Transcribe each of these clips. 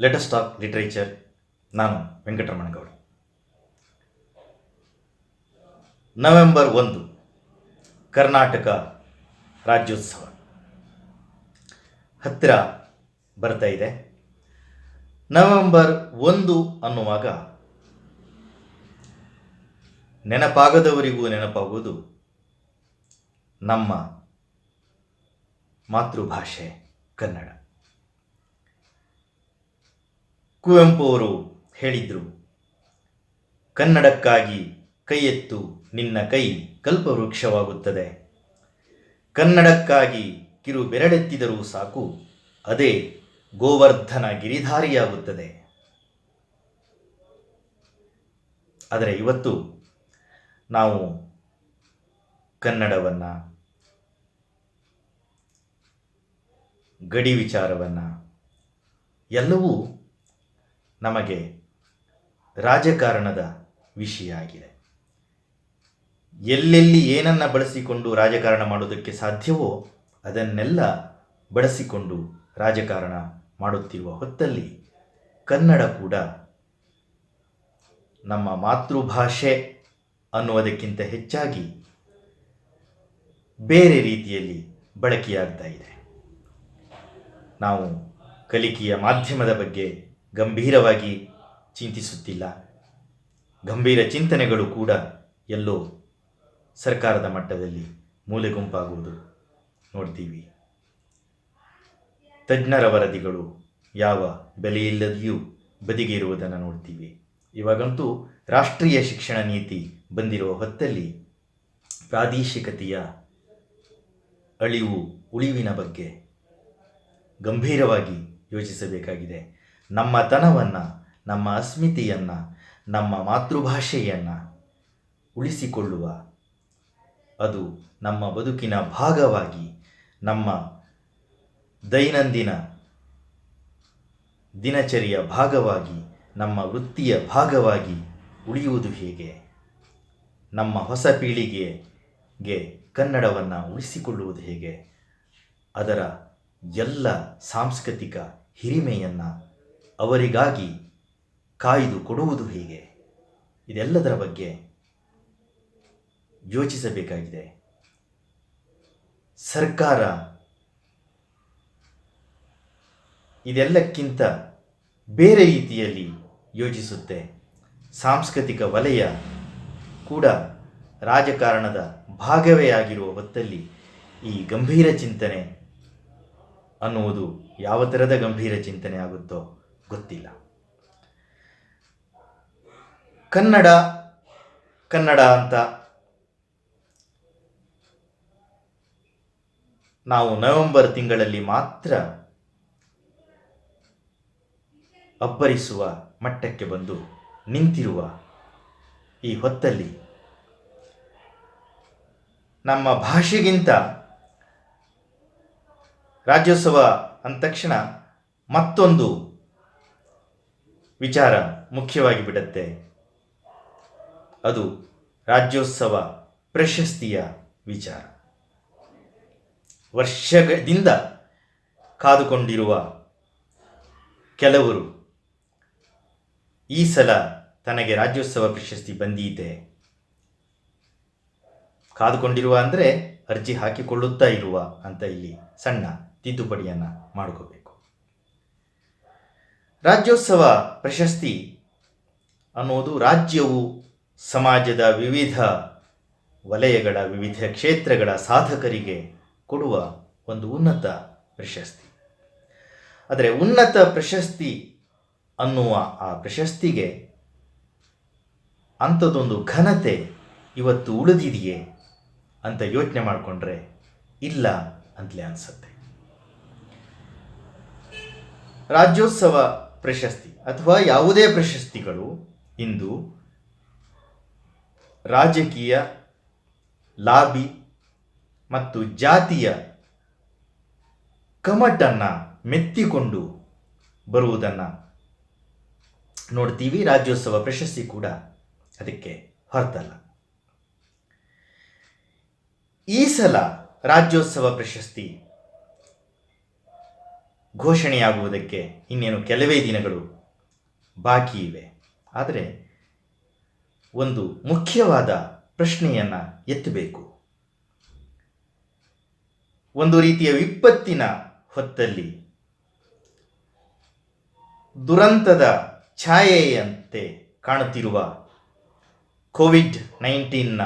Lettuce of literature ನಾನು Venkataramana Gowda November ಒಂದು, ಕರ್ನಾಟಕ ರಾಜ್ಯೋತ್ಸವ. ಹತ್ತಿರ ಬರ್ತಾ ಇದೆ. ನವೆಂಬರ್ ಒಂದು ಅನ್ನುವಾಗ ನೆನಪಾಗದವರಿಗೂ ನೆನಪಾಗುವುದು ನಮ್ಮ ಮಾತೃಭಾಷೆ ಕನ್ನಡ. ಕುವೆಂಪು ಅವರು ಹೇಳಿದ್ರು, ಕನ್ನಡಕ್ಕಾಗಿ ಕೈ ಎತ್ತು ನಿನ್ನ ಕೈ ಕಲ್ಪವೃಕ್ಷವಾಗುತ್ತದೆ. ಕನ್ನಡಕ್ಕಾಗಿ ಕಿರು ಬೆರಳೆತ್ತಿದರೂ ಸಾಕು, ಅದೇ ಗೋವರ್ಧನ ಗಿರಿಧಾರಿಯಾಗುತ್ತದೆ. ಆದರೆ ಇವತ್ತು ನಾವು ಕನ್ನಡವನ್ನು, ಗಡಿ ವಿಚಾರವನ್ನು, ಎಲ್ಲವೂ ನಮಗೆ ರಾಜಕಾರಣದ ವಿಷಯ ಆಗಿದೆ. ಎಲ್ಲೆಲ್ಲಿ ಏನನ್ನು ಬಳಸಿಕೊಂಡು ರಾಜಕಾರಣ ಮಾಡೋದಕ್ಕೆ ಸಾಧ್ಯವೋ ಅದನ್ನೆಲ್ಲ ಬಳಸಿಕೊಂಡು ರಾಜಕಾರಣ ಮಾಡುತ್ತಿರುವ ಹೊತ್ತಲ್ಲಿ ಕನ್ನಡ ಕೂಡ ನಮ್ಮ ಮಾತೃಭಾಷೆ ಅನ್ನುವುದಕ್ಕಿಂತ ಹೆಚ್ಚಾಗಿ ಬೇರೆ ರೀತಿಯಲ್ಲಿ ಬಳಕೆಯಾಗ್ತಾ ಇದೆ. ನಾವು ಕಲಿಕೆಯ ಮಾಧ್ಯಮದ ಬಗ್ಗೆ ಗಂಭೀರವಾಗಿ ಚಿಂತಿಸುತ್ತಿಲ್ಲ. ಗಂಭೀರ ಚಿಂತನೆಗಳು ಕೂಡ ಎಲ್ಲೋ ಸರ್ಕಾರದ ಮಟ್ಟದಲ್ಲಿ ಮೂಲೆ ಗುಂಪಾಗುವುದು ನೋಡ್ತೀವಿ. ತಜ್ಞರ ವರದಿಗಳು ಯಾವ ಬೆಲೆಯಿಲ್ಲದೆಯೂ ಬದಿಗೆ ಇರುವುದನ್ನು ನೋಡ್ತೀವಿ. ಇವಾಗಂತೂ ರಾಷ್ಟ್ರೀಯ ಶಿಕ್ಷಣ ನೀತಿ ಬಂದಿರುವ ಹೊತ್ತಲ್ಲಿ ಪ್ರಾದೇಶಿಕತೆಯ ಅಳಿವು, ಉಳಿವಿನ ಬಗ್ಗೆ ಗಂಭೀರವಾಗಿ ಯೋಚಿಸಬೇಕಾಗಿದೆ. ನಮ್ಮ ತನವನ್ನು, ನಮ್ಮ ಅಸ್ಮಿತೆಯನ್ನು, ನಮ್ಮ ಮಾತೃಭಾಷೆಯನ್ನು ಉಳಿಸಿಕೊಳ್ಳುವ. ಅದು ನಮ್ಮ ಬದುಕಿನ ಭಾಗವಾಗಿ ನಮ್ಮ ದೈನಂದಿನ ದಿನಚರಿಯ ಭಾಗವಾಗಿ, ನಮ್ಮ ವೃತ್ತಿಯ ಭಾಗವಾಗಿ ಉಳಿಯುವುದು ಹೇಗೆ? ನಮ್ಮ ಹೊಸ ಪೀಳಿಗೆಗೆ ಕನ್ನಡವನ್ನು ಉಳಿಸಿಕೊಳ್ಳುವುದು ಹೇಗೆ? ಅದರ ಎಲ್ಲ ಸಾಂಸ್ಕೃತಿಕ ಹಿರಿಮೆಯನ್ನು ಅವರಿಗಾಗಿ ಕಾಯ್ದು ಕೊಡುವುದು ಹೇಗೆ? ಇದೆಲ್ಲದರ ಬಗ್ಗೆ ಯೋಚಿಸಬೇಕಾಗಿದೆ. ಸರ್ಕಾರ ಇದೆಲ್ಲಕ್ಕಿಂತ ಬೇರೆ ರೀತಿಯಲ್ಲಿ ಯೋಚಿಸುತ್ತೆ. ಸಾಂಸ್ಕೃತಿಕ ವಲಯ ಕೂಡ ರಾಜಕಾರಣದ ಭಾಗವೇ ಆಗಿರುವ ಹೊತ್ತಲ್ಲಿ ಈ ಗಂಭೀರ ಚಿಂತನೆ ಅನ್ನುವುದು ಯಾವ ಥರದ ಗಂಭೀರ ಚಿಂತನೆ ಆಗುತ್ತೋ ಗೊತ್ತಿಲ್ಲ. ಕನ್ನಡ ಕನ್ನಡ ಅಂತ ನಾವು ನವೆಂಬರ್ ತಿಂಗಳಲ್ಲಿ ಮಾತ್ರ ಅಬ್ಬರಿಸುವ ಮಟ್ಟಕ್ಕೆ ಬಂದು ನಿಂತಿರುವ ಈ ಹೊತ್ತಲ್ಲಿ ನಮ್ಮ ಭಾಷೆಗಿಂತ ರಾಜ್ಯೋತ್ಸವ ಅಂದ ತಕ್ಷಣ ಮತ್ತೊಂದು ವಿಚಾರ ಮುಖ್ಯವಾಗಿ ಬಿಡುತ್ತೆ. ಅದು ರಾಜ್ಯೋತ್ಸವ ಪ್ರಶಸ್ತಿಯ ವಿಚಾರ. ವರ್ಷದಿಂದ ಕಾದುಕೊಂಡಿರುವ ಕೆಲವರು ಈ ಸಲ ತನಗೆ ರಾಜ್ಯೋತ್ಸವ ಪ್ರಶಸ್ತಿ ಬಂದಿದೆ ಕಾದುಕೊಂಡಿರುವ ಅಂದರೆ ಅರ್ಜಿ ಹಾಕಿಕೊಳ್ಳುತ್ತಾ ಇರುವ ಅಂತ ಇಲ್ಲಿ ಸಣ್ಣ ತಿದ್ದುಪಡಿಯನ್ನು ಮಾಡ್ಕೋಬೇಕು. ರಾಜ್ಯೋತ್ಸವ ಪ್ರಶಸ್ತಿ ಅನ್ನೋದು ರಾಜ್ಯವು, ಸಮಾಜದ ವಿವಿಧ ವಲಯಗಳ ವಿವಿಧ ಕ್ಷೇತ್ರಗಳ ಸಾಧಕರಿಗೆ ಕೊಡುವ ಒಂದು ಉನ್ನತ ಪ್ರಶಸ್ತಿ. ಆದರೆ ಉನ್ನತ ಪ್ರಶಸ್ತಿ ಅನ್ನುವ ಆ ಪ್ರಶಸ್ತಿಗೆ ಅಂಥದ್ದೊಂದು ಘನತೆ ಇವತ್ತು ಉಳಿದಿದೆಯೇ ಅಂತ ಯೋಚನೆ ಮಾಡಿಕೊಂಡ್ರೆ ಇಲ್ಲ ಅಂತಲೇ ಅನಿಸುತ್ತೆ. ರಾಜ್ಯೋತ್ಸವ ಪ್ರಶಸ್ತಿ ಅಥವಾ ಯಾವುದೇ ಪ್ರಶಸ್ತಿಗಳು ಇಂದು ರಾಜಕೀಯ, ಲಾಬಿ ಮತ್ತು ಜಾತಿಯ ಕಮಟನ್ನು ಮೆತ್ತಿಕೊಂಡು ಬರುವುದನ್ನು ನೋಡ್ತೀವಿ. ರಾಜ್ಯೋತ್ಸವ ಪ್ರಶಸ್ತಿ ಕೂಡ ಅದಕ್ಕೆ ಹೊರತಲ್ಲ. ಈ ಸಲ ರಾಜ್ಯೋತ್ಸವ ಪ್ರಶಸ್ತಿ ಘೋಷಣೆಯಾಗುವುದಕ್ಕೆ ಇನ್ನೇನು ಕೆಲವೇ ದಿನಗಳು ಬಾಕಿ ಇವೆ. ಆದರೆ ಒಂದು ಮುಖ್ಯವಾದ ಪ್ರಶ್ನೆಯನ್ನು ಎತ್ತಬೇಕು. ಒಂದು ರೀತಿಯ ವಿಪತ್ತಿನ ಹೊತ್ತಲ್ಲಿ ದುರಂತದ ಛಾಯೆಯಂತೆ ಕಾಣುತ್ತಿರುವ ಕೋವಿಡ್ ನೈನ್ಟೀನ್ನ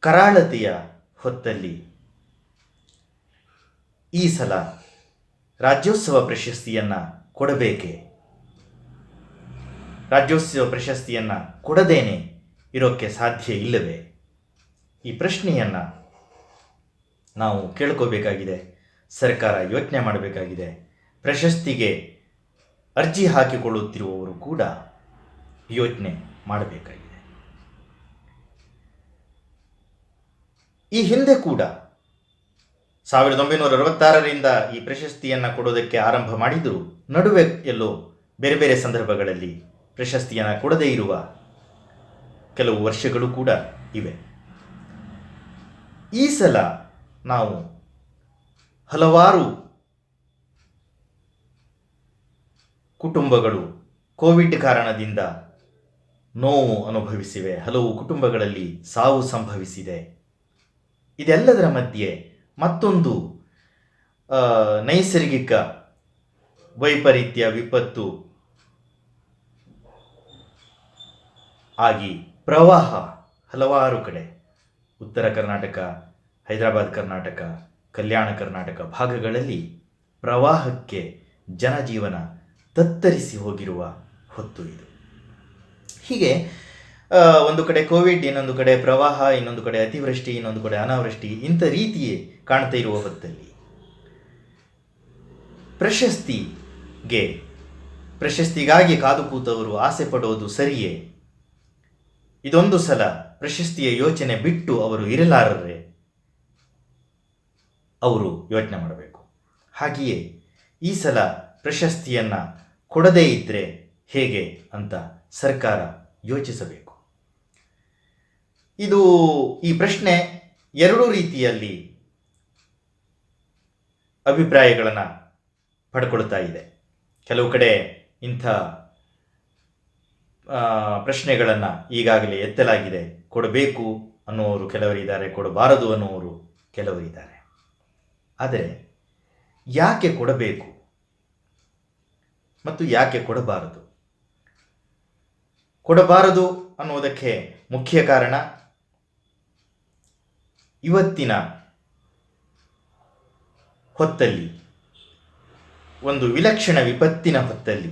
ಕರಾಳತೆಯ ಹೊತ್ತಲ್ಲಿ ಈ ಸಲ ರಾಜ್ಯೋತ್ಸವ ಪ್ರಶಸ್ತಿಯನ್ನು ಕೊಡಬೇಕೆ? ರಾಜ್ಯೋತ್ಸವ ಪ್ರಶಸ್ತಿಯನ್ನು ಕೊಡದೇನೆ ಇರೋಕ್ಕೆ ಸಾಧ್ಯ ಇಲ್ಲವೇ? ಈ ಪ್ರಶ್ನೆಯನ್ನು ನಾವು ಕೇಳ್ಕೋಬೇಕಾಗಿದೆ, ಸರ್ಕಾರ ಯೋಚನೆ ಮಾಡಬೇಕಾಗಿದೆ. ಪ್ರಶಸ್ತಿಗೆ ಅರ್ಜಿ ಹಾಕಿಕೊಳ್ಳುತ್ತಿರುವವರು ಕೂಡ ಯೋಚನೆ ಮಾಡಬೇಕಾಗಿದೆ. ಈ ಹಿಂದೆ ಕೂಡ ಸಾವಿರದ ಒಂಬೈನೂರ ಅರವತ್ತಾರರಿಂದ ಈ ಪ್ರಶಸ್ತಿಯನ್ನು ಕೊಡೋದಕ್ಕೆ ಆರಂಭ ಮಾಡಿದರೂ. ನಡುವೆ ಎಲ್ಲೋ ಬೇರೆ ಬೇರೆ ಸಂದರ್ಭಗಳಲ್ಲಿ ಪ್ರಶಸ್ತಿಯನ್ನು ಕೊಡದೇ ಇರುವ ಕೆಲವು ವರ್ಷಗಳು ಕೂಡ ಇವೆ. ಈ ಸಲ ನಾವು ಹಲವಾರು ಕುಟುಂಬಗಳು ಕೋವಿಡ್ ಕಾರಣದಿಂದ ನೋವು ಅನುಭವಿಸಿವೆ. ಹಲವು ಕುಟುಂಬಗಳಲ್ಲಿ ಸಾವು ಸಂಭವಿಸಿದೆ. ಇದೆಲ್ಲದರ ಮಧ್ಯೆ ಮತ್ತೊಂದು ನೈಸರ್ಗಿಕ ವೈಪರೀತ್ಯ ವಿಪತ್ತು ಆಗಿ ಪ್ರವಾಹ ಹಲವಾರು ಕಡೆ. ಉತ್ತರ ಕರ್ನಾಟಕ, ಹೈದರಾಬಾದ್ ಕರ್ನಾಟಕ, ಕಲ್ಯಾಣ ಕರ್ನಾಟಕ ಭಾಗಗಳಲ್ಲಿ ಪ್ರವಾಹಕ್ಕೆ ಜನಜೀವನ ತತ್ತರಿಸಿ ಹೋಗಿರುವ ಹೊತ್ತು ಇದು. ಹೀಗೆ ಒಂದು ಕಡೆ ಕೋವಿಡ್, ಇನ್ನೊಂದು ಕಡೆ ಪ್ರವಾಹ, ಇನ್ನೊಂದು ಕಡೆ ಅತಿವೃಷ್ಟಿ, ಇನ್ನೊಂದು ಕಡೆ ಅನಾವೃಷ್ಟಿ, ಇಂಥ ರೀತಿಯೇ ಕಾಣ್ತಾ ಇರುವ ಹೊತ್ತಲ್ಲಿ ಪ್ರಶಸ್ತಿಗೆ, ಪ್ರಶಸ್ತಿಗಾಗಿ ಕಾದು ಕೂತವರು ಆಸೆ ಪಡೋದು ಸರಿಯೇ? ಇದೊಂದು ಸಲ ಪ್ರಶಸ್ತಿಯ ಯೋಚನೆ ಬಿಟ್ಟು ಅವರು ಇರಲಾರರೆ, ಅವರು ಯೋಚನೆ ಮಾಡಬೇಕು. ಹಾಗೆಯೇ ಈ ಸಲ ಪ್ರಶಸ್ತಿಯನ್ನು ಕೊಡದೇ ಇದ್ದರೆ ಹೇಗೆ ಅಂತ ಸರ್ಕಾರ ಯೋಚಿಸಬೇಕು. ಇದು ಈ ಪ್ರಶ್ನೆ ಎರಡು ರೀತಿಯಲ್ಲಿ ಅಭಿಪ್ರಾಯಗಳನ್ನು ಪಡ್ಕೊಳ್ತಾ ಇದೆ. ಕೆಲವು ಕಡೆ ಇಂಥ ಪ್ರಶ್ನೆಗಳನ್ನು ಈಗಾಗಲೇ ಎತ್ತಲಾಗಿದೆ. ಕೊಡಬೇಕು ಅನ್ನುವರು ಕೆಲವರಿದ್ದಾರೆ, ಕೊಡಬಾರದು ಅನ್ನುವರು ಕೆಲವರಿದ್ದಾರೆ. ಆದರೆ ಯಾಕೆ ಕೊಡಬೇಕು ಮತ್ತು ಯಾಕೆ ಕೊಡಬಾರದು? ಕೊಡಬಾರದು ಅನ್ನುವುದಕ್ಕೆ ಮುಖ್ಯ ಕಾರಣ ಇವತ್ತಿನ ಹೊತ್ತಲ್ಲಿ, ಒಂದು ವಿಲಕ್ಷಣ ವಿಪತ್ತಿನ ಹೊತ್ತಲ್ಲಿ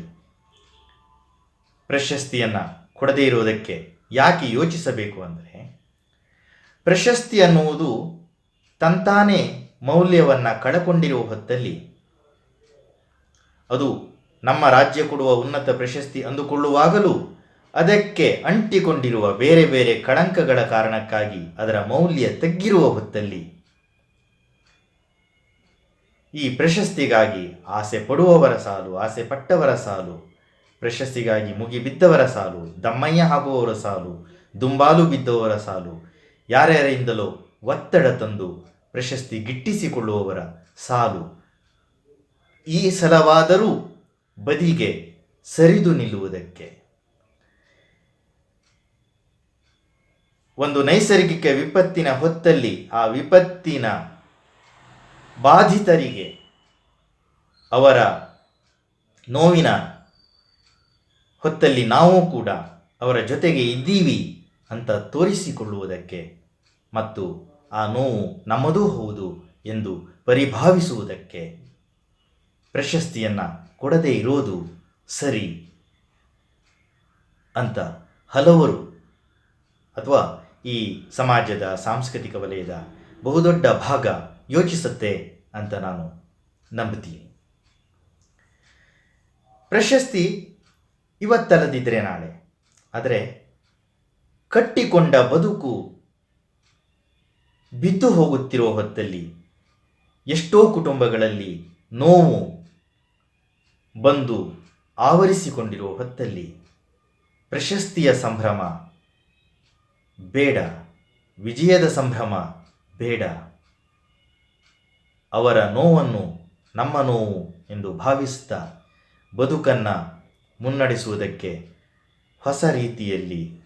ಪ್ರಶಸ್ತಿಯನ್ನು ಕೊಡದೇ ಇರುವುದಕ್ಕೆ ಯಾಕೆ ಯೋಚಿಸಬೇಕು ಅಂದರೆ, ಪ್ರಶಸ್ತಿ ಅನ್ನುವುದು ತಂತಾನೇ ಮೌಲ್ಯವನ್ನು ಕಳಕೊಂಡಿರುವ ಹೊತ್ತಲ್ಲಿ ಅದು ನಮ್ಮ ರಾಜ್ಯ ಕೊಡುವ ಉನ್ನತ ಪ್ರಶಸ್ತಿ ಅಂದುಕೊಳ್ಳುವಾಗಲೂ ಅದಕ್ಕೆ ಅಂಟಿಕೊಂಡಿರುವ ಬೇರೆ ಬೇರೆ ಕಳಂಕಗಳ ಕಾರಣಕ್ಕಾಗಿ ಅದರ ಮೌಲ್ಯ ತಗ್ಗಿರುವ ಹೊತ್ತಲ್ಲಿ ಈ ಪ್ರಶಸ್ತಿಗಾಗಿ ಆಸೆ ಪಡುವವರ ಸಾಲು, ಆಸೆ ಪಟ್ಟವರ ಸಾಲು, ಪ್ರಶಸ್ತಿಗಾಗಿ ಮುಗಿಬಿದ್ದವರ ಸಾಲು, ದಮ್ಮಯ್ಯ ಆಗುವವರ ಸಾಲು, ದುಂಬಾಲು ಬಿದ್ದವರ ಸಾಲು, ಯಾರ್ಯಾರಿಂದಲೋ ಒತ್ತಡ ತಂದು ಪ್ರಶಸ್ತಿ ಗಿಟ್ಟಿಸಿಕೊಳ್ಳುವವರ ಸಾಲು. ಈ ಸಲವಾದರೂ ಬದಿಗೆ ಸರಿದು ನಿಲ್ಲುವುದಕ್ಕೆ ಒಂದು ನೈಸರ್ಗಿಕ ವಿಪತ್ತಿನ ಹೊತ್ತಲ್ಲಿ ಆ ವಿಪತ್ತಿನ ಬಾಧಿತರಿಗೆ ಅವರ ನೋವಿನ ಹೊತ್ತಲ್ಲಿ ನಾವು ಕೂಡ ಅವರ ಜೊತೆಗೆ ಇದ್ದೀವಿ ಅಂತ ತೋರಿಸಿಕೊಳ್ಳುವುದಕ್ಕೆ ಮತ್ತು ಆ ನೋವು ನಮ್ಮದೂ ಹೌದು ಎಂದು ಪರಿಭಾವಿಸುವುದಕ್ಕೆ ಪ್ರಶಸ್ತಿಯನ್ನು ಕೊಡದೇ ಇರೋದು ಸರಿ ಅಂತ ಹಲವರು ಅಥವಾ ಈ ಸಮಾಜದ, ಸಾಂಸ್ಕೃತಿಕ ವಲಯದ ಬಹುದೊಡ್ಡ ಭಾಗ ಯೋಚಿಸುತ್ತೆ ಅಂತ ನಾನು ನಂಬುತ್ತೀನಿ. ಪ್ರಶಸ್ತಿ ಇವತ್ತಲ್ಲದಿದ್ದರೆ ನಾಳೆ, ಆದರೆ ಕಟ್ಟಿಕೊಂಡ ಬದುಕು ಬಿದ್ದು ಹೋಗುತ್ತಿರುವ ಹೊತ್ತಲ್ಲಿ ಎಷ್ಟೋ ಕುಟುಂಬಗಳಲ್ಲಿ ನೋವು ಬಂದು ಆವರಿಸಿಕೊಂಡಿರುವ ಹೊತ್ತಲ್ಲಿ ಪ್ರಶಸ್ತಿಯ ಸಂಭ್ರಮ ಬೇಡ. ವಿಜಯದ ಸಂಭ್ರಮ ಬೇಡ. ಅವರ ನೋವನ್ನು ನಮ್ಮ ನೋವು ಎಂದು ಭಾವಿಸ್ತಾ ಬದುಕನ್ನು ಮುನ್ನಡೆಸುವುದಕ್ಕೆ ಹೊಸ ರೀತಿಯಲ್ಲಿ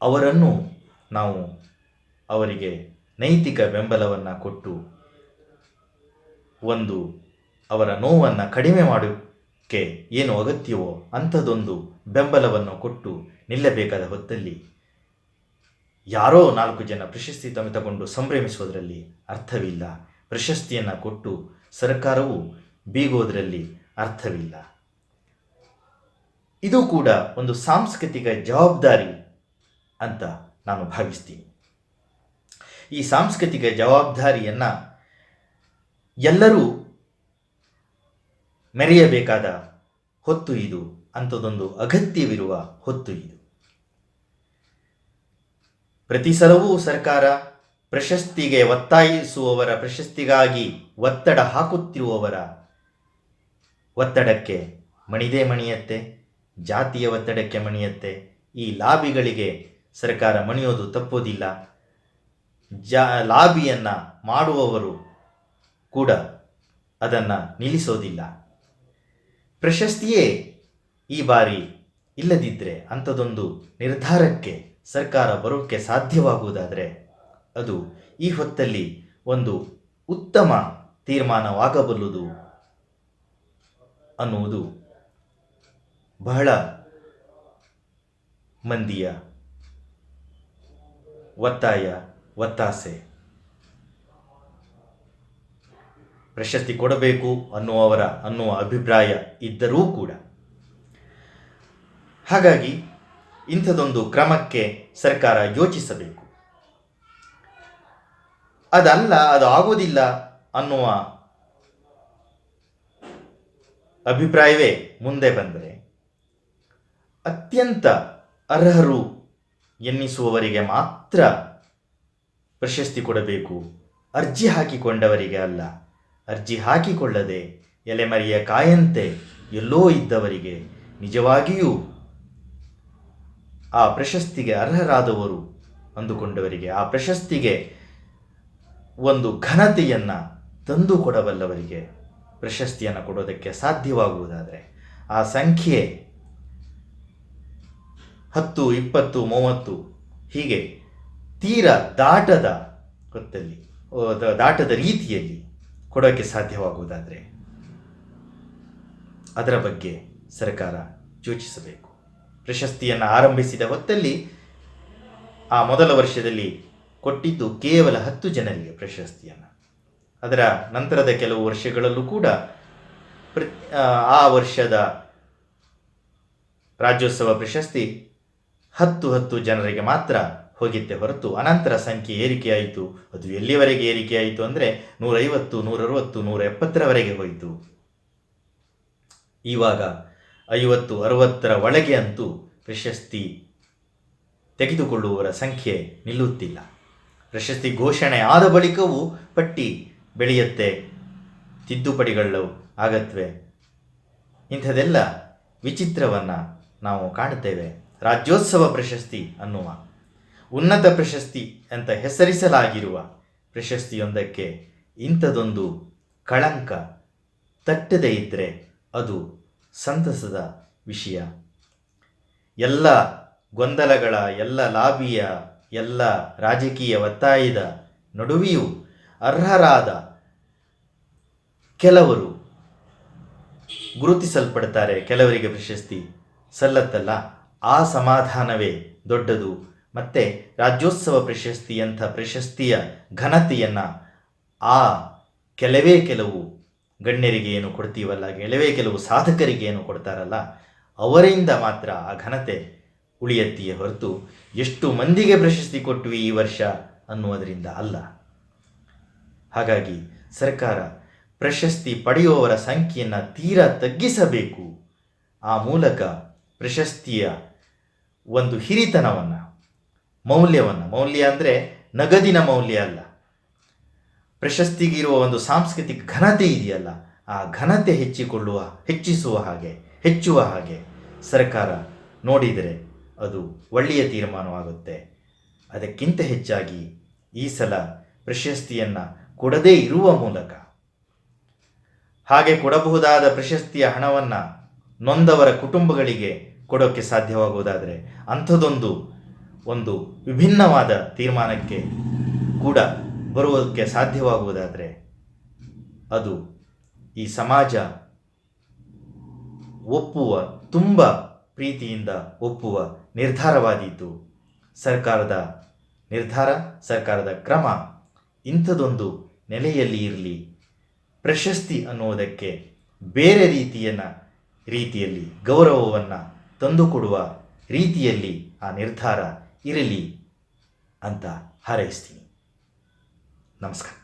ಅವರನ್ನು ನಾವು ಅವರಿಗೆ ನೈತಿಕ ಬೆಂಬಲವನ್ನು ಕೊಟ್ಟು ಒಂದು ಅವರ ನೋವನ್ನು ಕಡಿಮೆ ಮಾಡೋಕ್ಕೆ ಏನು ಅಗತ್ಯವೋ ಅಂಥದ್ದೊಂದು ಬೆಂಬಲವನ್ನು ಕೊಟ್ಟು ನಿಲ್ಲಬೇಕಾದ ಹೊತ್ತಲ್ಲಿ ಯಾರೋ ನಾಲ್ಕು ಜನ ಪ್ರಶಸ್ತಿ ತಮ್ಮ ತಗೊಂಡು ಸಂಭ್ರಮಿಸುವುದರಲ್ಲಿ ಅರ್ಥವಿಲ್ಲ. ಪ್ರಶಸ್ತಿಯನ್ನು ಕೊಟ್ಟು ಸರ್ಕಾರವು ಬೀಗೋದರಲ್ಲಿ ಅರ್ಥವಿಲ್ಲ. ಇದು ಕೂಡ ಒಂದು ಸಾಂಸ್ಕೃತಿಕ ಜವಾಬ್ದಾರಿ ಅಂತ ನಾನು ಭಾವಿಸ್ತೀನಿ. ಈ ಸಾಂಸ್ಕೃತಿಕ ಜವಾಬ್ದಾರಿಯನ್ನು ಎಲ್ಲರೂ ಮೆರೆಯಬೇಕಾದ ಹೊತ್ತು ಇದು ಅಂಥದ್ದೊಂದು ಅಗತ್ಯವಿರುವ ಹೊತ್ತು ಇದು. ಪ್ರತಿ ಸಲವೂ ಸರ್ಕಾರ ಪ್ರಶಸ್ತಿಗೆ ಒತ್ತಾಯಿಸುವವರ ಪ್ರಶಸ್ತಿಗಾಗಿ ಒತ್ತಡ ಹಾಕುತ್ತಿರುವವರ ಒತ್ತಡಕ್ಕೆ ಮಣಿದೇ ಮಣಿಯತ್ತೆ, ಜಾತಿಯ ಒತ್ತಡಕ್ಕೆ ಮಣಿಯತ್ತೆ. ಈ ಲಾಬಿಗಳಿಗೆ ಸರ್ಕಾರ ಮಣಿಯೋದು ತಪ್ಪೋದಿಲ್ಲ. ಜಾ, ಲಾಬಿಯನ್ನು ಮಾಡುವವರು ಕೂಡ ಅದನ್ನು ನಿಲ್ಲಿಸೋದಿಲ್ಲ. ಪ್ರಶಸ್ತಿಯೇ ಈ ಬಾರಿ ಇಲ್ಲದಿದ್ದರೆ ಅಂಥದ್ದೊಂದು ನಿರ್ಧಾರಕ್ಕೆ ಸರ್ಕಾರ ಬರೋಕ್ಕೆ ಸಾಧ್ಯವಾಗುವುದಾದರೆ ಅದು ಈ ಹೊತ್ತಲ್ಲಿ ಒಂದು ಉತ್ತಮ ತೀರ್ಮಾನವಾಗಬಲ್ಲುದು ಅನ್ನುವುದು ಬಹಳ ಮಂದಿಯ ಒತ್ತಾಯ, ಒತ್ತಾಸೆ. ಪ್ರಶಸ್ತಿ ಕೊಡಬೇಕು ಅನ್ನುವರ ಅನ್ನುವ ಅಭಿಪ್ರಾಯ ಇದ್ದರೂ ಕೂಡ. ಹಾಗಾಗಿ ಇಂಥದೊಂದು ಕ್ರಮಕ್ಕೆ ಸರ್ಕಾರ ಯೋಚಿಸಬೇಕು. ಅದಲ್ಲ, ಅದು ಆಗೋದಿಲ್ಲ ಅನ್ನುವ ಅಭಿಪ್ರಾಯವೇ ಮುಂದೆ ಬಂದರೆ. ಅತ್ಯಂತ ಅರ್ಹರು ಎನ್ನಿಸುವವರಿಗೆ ಮಾತ್ರ ಪ್ರಶಸ್ತಿ ಕೊಡಬೇಕು. ಅರ್ಜಿ ಹಾಕಿಕೊಂಡವರಿಗೆ ಅಲ್ಲ, ಅರ್ಜಿ ಹಾಕಿಕೊಳ್ಳದೆ ಎಲೆಮರಿಯ ಕಾಯಂತೆ ಎಲ್ಲೋ ಇದ್ದವರಿಗೆ ನಿಜವಾಗಿಯೂ ಆ ಪ್ರಶಸ್ತಿಗೆ ಅರ್ಹರಾದವರು ಅಂದುಕೊಂಡವರಿಗೆ, ಆ ಪ್ರಶಸ್ತಿಗೆ ಒಂದು ಘನತೆಯನ್ನು ತಂದು ಕೊಡಬಲ್ಲವರಿಗೆ ಪ್ರಶಸ್ತಿಯನ್ನು ಕೊಡೋದಕ್ಕೆ ಸಾಧ್ಯವಾಗುವುದಾದರೆ, ಆ ಸಂಖ್ಯೆ ಹತ್ತು, ಇಪ್ಪತ್ತು, ಮೂವತ್ತು ಹೀಗೆ ತೀರ ದಾಟದ ಹೊತ್ತಲ್ಲಿ ದಾಟದ ರೀತಿಯಲ್ಲಿ ಕೊಡೋಕ್ಕೆ ಸಾಧ್ಯವಾಗುವುದಾದರೆ ಅದರ ಬಗ್ಗೆ ಸರ್ಕಾರ ಯೋಚಿಸಬೇಕು. ಪ್ರಶಸ್ತಿಯನ್ನು ಆರಂಭಿಸಿದ ಹೊತ್ತಲ್ಲಿ ಆ ಮೊದಲ ವರ್ಷದಲ್ಲಿ ಕೊಟ್ಟಿದ್ದು ಕೇವಲ ಹತ್ತು ಜನರಿಗೆ ಪ್ರಶಸ್ತಿಯನ್ನು. ಅದರ ನಂತರದ ಕೆಲವು ವರ್ಷಗಳಲ್ಲೂ ಕೂಡ ಆ ವರ್ಷದ ರಾಜ್ಯೋತ್ಸವ ಪ್ರಶಸ್ತಿ ಹತ್ತು ಹತ್ತು ಜನರಿಗೆ ಮಾತ್ರ ಹೋಗಿತ್ತೆ ಹೊರತು ಅನಂತರ ಸಂಖ್ಯೆ ಏರಿಕೆಯಾಯಿತು. ಅದು ಎಲ್ಲಿವರೆಗೆ ಏರಿಕೆಯಾಯಿತು ಅಂದರೆ ನೂರೈವತ್ತು, ನೂರರವತ್ತು ನೂರ ಎಪ್ಪತ್ತರವರೆಗೆ ಹೋಯಿತು. ಇವಾಗ ಐವತ್ತು, ಅರವತ್ತರ ಒಳಗೆ ಅಂತೂ ಪ್ರಶಸ್ತಿ ತೆಗೆದುಕೊಳ್ಳುವವರ ಸಂಖ್ಯೆ ನಿಲ್ಲುತ್ತಿಲ್ಲ. ಪ್ರಶಸ್ತಿ ಘೋಷಣೆ ಆದ ಬಳಿಕವೂ ಪಟ್ಟಿ ಬೆಳೆಯುತ್ತೆ, ತಿದ್ದುಪಡಿಗಳು ಆಗತ್ವೆ. ಇಂಥದೆಲ್ಲ ವಿಚಿತ್ರವನ್ನು ನಾವು ಕಾಣುತ್ತೇವೆ. ರಾಜ್ಯೋತ್ಸವ ಪ್ರಶಸ್ತಿ ಅನ್ನುವ, ಉನ್ನತ ಪ್ರಶಸ್ತಿ ಅಂತ ಹೆಸರಿಸಲಾಗಿರುವ ಪ್ರಶಸ್ತಿಯೊಂದಕ್ಕೆ ಇಂಥದೊಂದು ಕಳಂಕ ತಟ್ಟದೇ ಇದ್ದರೆ ಅದು ಸಂತಸದ ವಿಷಯ. ಎಲ್ಲ ಗೊಂದಲಗಳ, ಎಲ್ಲ ಲಾಬಿಯ ಎಲ್ಲ ರಾಜಕೀಯ ಒತ್ತಾಯದ ನಡುವೆಯೂ ಅರ್ಹರಾದ ಕೆಲವರು ಗುರುತಿಸಲ್ಪಡ್ತಾರೆ. ಕೆಲವರಿಗೆ ಪ್ರಶಸ್ತಿ ಸಲ್ಲತ್ತಲ್ಲ. ಆ ಸಮಾಧಾನವೇ ದೊಡ್ಡದು. ಮತ್ತು ರಾಜ್ಯೋತ್ಸವ ಪ್ರಶಸ್ತಿಯಂಥ ಪ್ರಶಸ್ತಿಯ ಘನತೆಯನ್ನು ಆ ಕೆಲವೇ ಕೆಲವು ಗಣ್ಯರಿಗೆ ಏನು ಕೊಡ್ತೀವಲ್ಲ, ಗೆಳವೇ ಕೆಲವು ಸಾಧಕರಿಗೆ ಏನು ಕೊಡ್ತಾರಲ್ಲ, ಅವರಿಂದ ಮಾತ್ರ ಆ ಘನತೆ ಉಳಿಯತ್ತೀಯೇ ಹೊರತು ಎಷ್ಟು ಮಂದಿಗೆ ಪ್ರಶಸ್ತಿ ಕೊಟ್ವಿ ಈ ವರ್ಷ ಅನ್ನುವುದರಿಂದ ಅಲ್ಲ. ಹಾಗಾಗಿ ಸರ್ಕಾರ ಪ್ರಶಸ್ತಿ ಪಡೆಯುವವರ ಸಂಖ್ಯೆಯನ್ನು ತೀರಾ ತಗ್ಗಿಸಬೇಕು. ಆ ಮೂಲಕ ಪ್ರಶಸ್ತಿಯ ಒಂದು ಹಿರಿತನವನ್ನು, ಮೌಲ್ಯವನ್ನು, ಮೌಲ್ಯ ಅಂದರೆ ನಗದಿನ ಮೌಲ್ಯ ಅಲ್ಲ. ಪ್ರಶಸ್ತಿಗಿರುವ ಒಂದು ಸಾಂಸ್ಕೃತಿಕ ಘನತೆ ಇದೆಯಲ್ಲ, ಆ ಘನತೆ ಹೆಚ್ಚಿಕೊಳ್ಳುವ, ಹೆಚ್ಚಿಸುವ ಹಾಗೆ, ಹೆಚ್ಚುವ ಹಾಗೆ ಸರ್ಕಾರ ನೋಡಿದರೆ ಅದು ಒಳ್ಳೆಯ ತೀರ್ಮಾನವಾಗುತ್ತೆ. ಅದಕ್ಕಿಂತ ಹೆಚ್ಚಾಗಿ ಈ ಸಲ ಪ್ರಶಸ್ತಿಯನ್ನು ಕೊಡದೇ ಇರುವ ಮೂಲಕ. ಹಾಗೆ ಕೊಡಬಹುದಾದ ಪ್ರಶಸ್ತಿಯ ಹಣವನ್ನು ನೊಂದವರ ಕುಟುಂಬಗಳಿಗೆ ಕೊಡೋಕ್ಕೆ ಸಾಧ್ಯವಾಗುವುದಾದರೆ ಅಂಥದ್ದೊಂದು ಒಂದು ವಿಭಿನ್ನವಾದ ತೀರ್ಮಾನಕ್ಕೆ ಕೂಡ ಬರುವುದಕ್ಕೆ ಸಾಧ್ಯವಾಗುವುದಾದರೆ ಅದು ಈ ಸಮಾಜ ಒಪ್ಪುವ, ತುಂಬ ಪ್ರೀತಿಯಿಂದ ಒಪ್ಪುವ ನಿರ್ಧಾರವಾದೀತು. ಸರ್ಕಾರದ ನಿರ್ಧಾರ, ಸರ್ಕಾರದ ಕ್ರಮ ಇಂಥದೊಂದು ನೆಲೆಯಲ್ಲಿ ಇರಲಿ. ಪ್ರಶಸ್ತಿ ಅನ್ನುವುದಕ್ಕೆ ಬೇರೆ ರೀತಿಯನ್ನ, ರೀತಿಯಲ್ಲಿ ಗೌರವವನ್ನು ತಂದುಕೊಡುವ ರೀತಿಯಲ್ಲಿ ಆ ನಿರ್ಧಾರ ಇರಲಿ ಅಂತ ಹಾರೈಸ್ತೀನಿ. नमस्कार